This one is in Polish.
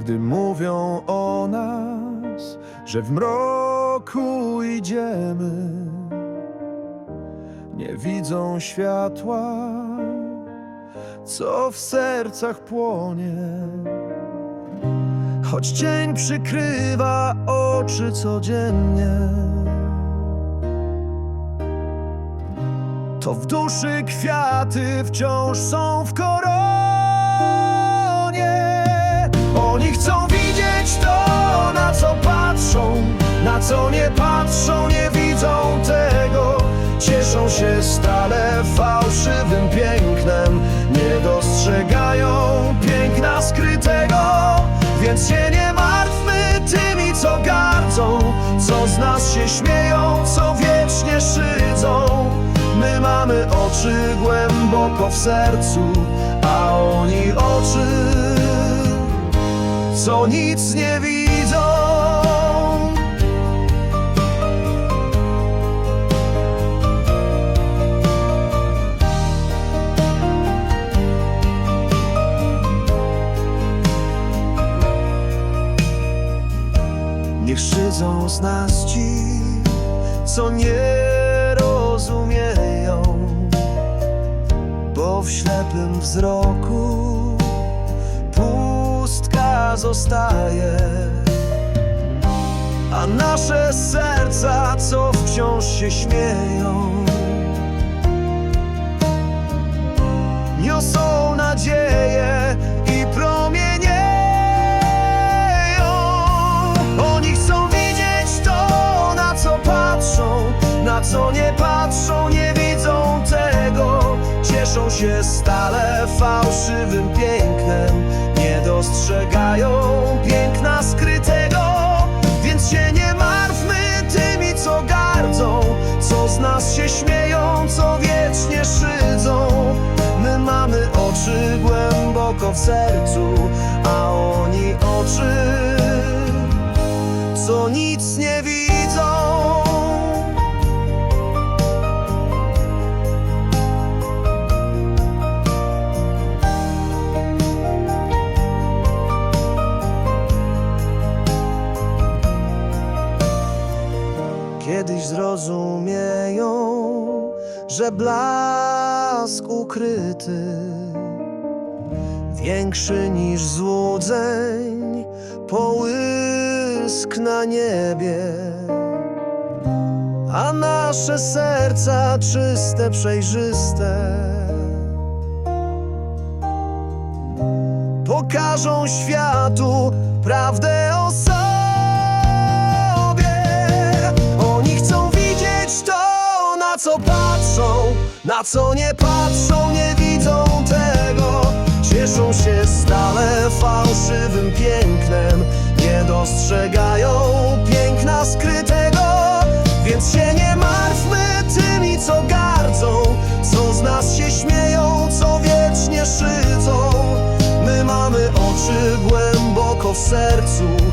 gdy mówią o nas, że w mroku idziemy. Nie widzą światła, co w sercach płonie. Choć cień przykrywa oczy codziennie. To w duszy kwiaty wciąż są w koronie. Oni chcą widzieć to, na co patrzą, na co nie patrzą, nie widzą tego. Cieszą się stale fałszywym pięknem, nie dostrzegają piękna skrytego. Więc się nie martwmy tymi, co gardzą, co z nas się śmieją, co wiecznie szydzą. My mamy oczy głęboko w sercu, a co nic nie widzą. Niech szydzą z nas ci, co nie rozumieją, bo w ślepym wzroku zostaje. A nasze serca, co wciąż się śmieją, Cieszą się stale fałszywym pięknem, nie dostrzegają piękna skrytego. Więc się nie martwmy tymi, co gardzą, co z nas się śmieją, co wiecznie szydzą. My mamy oczy głęboko w sercu, a oni oczy, co nic nie widzą. Kiedyś zrozumieją, że blask ukryty większy niż złudzeń, połysk na niebie. A nasze serca czyste, przejrzyste pokażą światu prawdę o sobie. Na co patrzą, na co nie patrzą, nie widzą tego. Cieszą się stale fałszywym pięknem, nie dostrzegają piękna skrytego. Więc się nie martwmy tymi, co gardzą, co z nas się śmieją, co wiecznie szydzą. My mamy oczy głęboko w sercu,